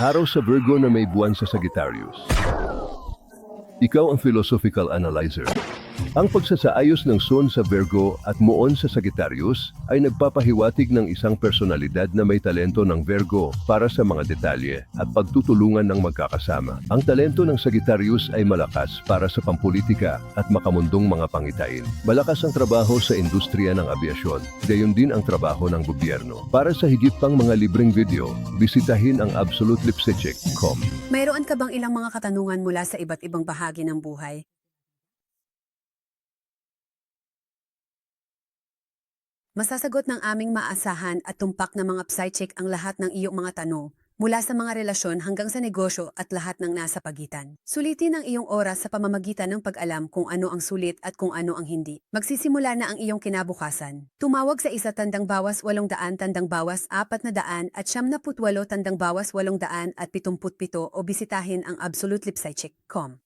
Araw sa Virgo na may buwan sa Sagittarius. Ikaw ang philosophical analyzer. Ang pagsasaayos ng Sun sa Virgo at Moon sa Sagittarius ay nagpapahiwatig ng isang personalidad na may talento ng Virgo para sa mga detalye at pagtutulungan ng magkakasama. Ang talento ng Sagittarius ay malakas para sa pampolitika at makamundong mga pangitain. Malakas ang trabaho sa industriya ng abyasyon, gayon din ang trabaho ng gobyerno. Para sa higit pang mga libreng video, bisitahin ang absolutelipsecheck.com. Mayroon ka bang ilang mga katanungan mula sa iba't ibang bahagi ng buhay? Masasagot ng aming maasahan at tumpak na mga psychic ang lahat ng iyong mga tanong, mula sa mga relasyon hanggang sa negosyo at lahat ng nasa pagitan. Sulitin ang iyong oras sa pamamagitan ng pag-alam kung ano ang sulit at kung ano ang hindi. Magsisimula na ang iyong kinabukasan. Tumawag sa isa tandang bawas walong daan tandang bawas apat na daan at siyam na putwalo tandang bawas walong daan at pitumput pito o bisitahin ang absolutelipsychic.com.